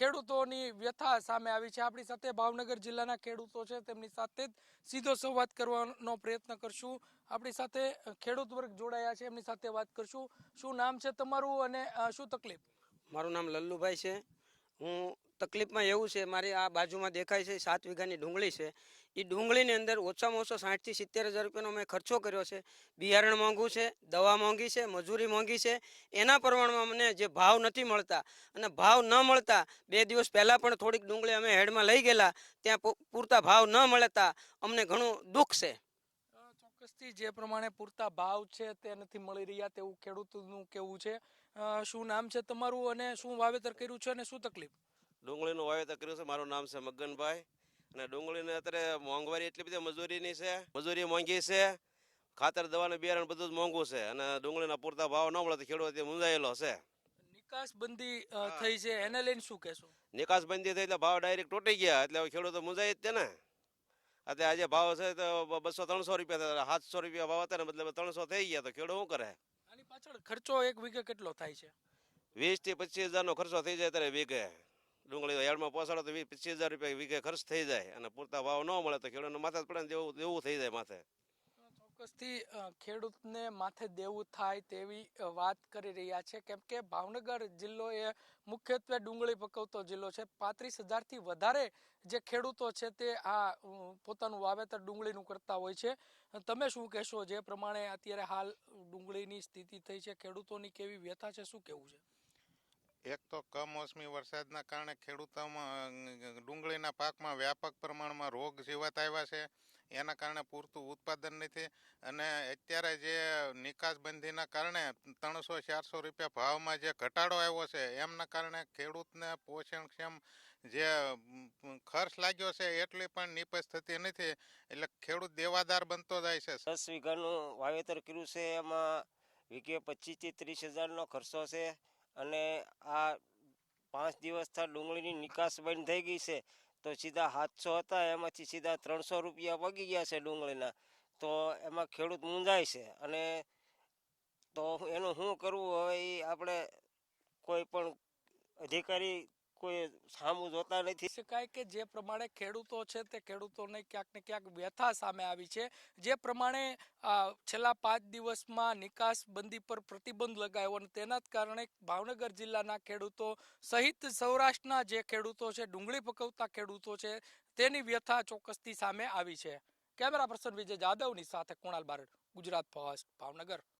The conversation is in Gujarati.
ખેડૂતોની વ્યથા સામે આવી છે. આપણી સાથે ભાવનગર જિલ્લાના ખેડૂતો છે. તેમની સાથે જ સીધો સંવાદ કરવાનો પ્રયત્ન કરશું. આપણી સાથે ખેડૂત વર્ગ જોડાયા છે. એમની સાથે વાત કરશું. શું નામ છે તમારું અને શું તકલીફ? મારું નામ લલ્લુભાઈ છે. હું તકલીફમાં એવું છે, મારી આ બાજુમાં દેખાય છે, સાત વીઘાની ડુંગળી છે. એ ડુંગળીની અંદર ઓછામાં ઓછો સાઠથી સિત્તેર હજાર રૂપિયાનો મેં ખર્ચો કર્યો છે. બિયારણ મોંઘું છે, દવા મોંઘી છે, મજૂરી મોંઘી છે. એના પ્રમાણમાં મને જે ભાવ નથી મળતા અને ભાવ ન મળતા, બે દિવસ પહેલાં પણ થોડીક ડુંગળી અમે હેડમાં લઈ ગયેલા, ત્યાં પૂરતા ભાવ ન મળતા અમને ઘણું દુઃખ છે. ચોક્કસથી જે પ્રમાણે પૂરતા ભાવ છે તે નથી મળી રહ્યા તેવું ખેડૂતનું કેવું છે. શું નામ છે તમારું અને શું વાવેતર કર્યું છે અને શું તકલીફ? ડુંગળીનું વાવેતર કર્યું છે. મારું નામ છે મગનભાઈ. અને ડુંગળીને અત્યારે મોંઘવારી એટલી બધી મજૂરીની છે. મજૂરી મોંઘી છે. ખાતર દવાનું બિયારણ બધું જ મોંઘું છે. અને ડુંગળીના પૂરતા ભાવ ન મળે તો ખેડૂત મુંજાયેલો મૂંઝાયેલો છે. નિકાસ બંધી થઈ છે. એને લઈને શું કહેશો? નિકાસ બંધી થઈ એટલે ભાવ ડાયરેક્ટ તૂટી ગયા. એટલે હવે ખેડૂતો મૂંઝાય જ છે ને. અત્યારે આજે ભાવ છે તો બસો ત્રણસો રૂપિયા સાતસો રૂપિયા ભાવ હતા ને મતલબ ત્રણસો થઈ ગયા. તો ખેડૂત શું કરે? આની પાછળ ખર્ચો એક વીઘે કેટલો થાય છે? વીસથી પચીસ હજારનો ખર્ચો થઈ જાય ત્યારે વીઘે. ડુંગળી યાર્ડમાં પહોંચાડો તો પચીસ હજાર રૂપિયા વીઘે ખર્ચ થઈ જાય અને પૂરતા ભાવ ન મળે તો ખેડૂતને માથે પડે ને દેવું દેવું થઈ જાય માથે. ચોક્કસથી ખેડૂતને માથે દેવું થાય તેવી વાત કરી રહ્યા છે. કેમ કે ભાવનગર જિલ્લો એ મુખ્યત્વે ડુંગળી પકવતો જિલ્લો છે. પાંત્રીસ હજારથી વધારે જે ખેડૂતો છે તે આ પોતાનું વાવેતર ડુંગળીનું કરતા હોય છે. તમે શું કહેશો? જે પ્રમાણે અત્યારે હાલ ડુંગળીની સ્થિતિ થઈ છે, ખેડૂતોની કેવી વ્યથા છે? શું કેવું છે? એક તો કમોસમી વરસાદના કારણે ખેડૂતોમાં, ડુંગળીના પાકમાં વ્યાપક પ્રમાણમાં રોગ જીવાત આવ્યા છે. એના કારણે પૂરતું ઉત્પાદન નથી. અને અત્યારે જે નિકાસબંધીના કારણે ત્રણસો ચારસો રૂપિયા ભાવમાં જે ઘટાડો આવ્યો છે, એમના કારણે ખેડૂતને પોષણક્ષમ જે ખર્ચ લાગ્યો છે એટલી પણ નિપજ થતી નથી. એટલે ખેડૂત દેવાદાર બનતો જાય છે. દસ વીઘાનું વાવેતર કર્યું છે, એમાં વીઘે પચીસથી ત્રીસ હજારનો ખર્ચો છે. અને આ પાંચ દિવસથી ડુંગળીની નિકાસ બંધ થઈ ગઈ છે, તો સીધા સાતસો હતા, એમાંથી સીધા ત્રણસો રૂપિયા પગી ગયા છે ડુંગળીના. તો એમાં ખેડૂત મૂંઝાય છે અને તો એનું શું કરવું? હવે એ આપણે કોઈ પણ અધિકારી કોઈ સામું જોતા નથી. શકાય કે જે પ્રમાણે ખેડૂતો છે તે ખેડૂતોને ક્યાંક ને ક્યાંક વ્યથા સામે આવી છે. જે પ્રમાણે છેલ્લા પાંચ દિવસમાં નિકાસ બંધી પર પ્રતિબંધ લગાવ્યો અને તેના જ કારણે ભાવનગર જિલ્લાના ખેડૂતો સહિત સૌરાષ્ટ્રના જે ખેડૂતો છે, ડુંગળી પકવતા ખેડૂતો છે, તેની વ્યથા ચોક્કસથી સામે આવી છે. કેમેરા પર્સન વિજય જાદવની સાથે કુણાલ બારડ, ગુજરાત ફર્સ્ટ, ભાવનગર.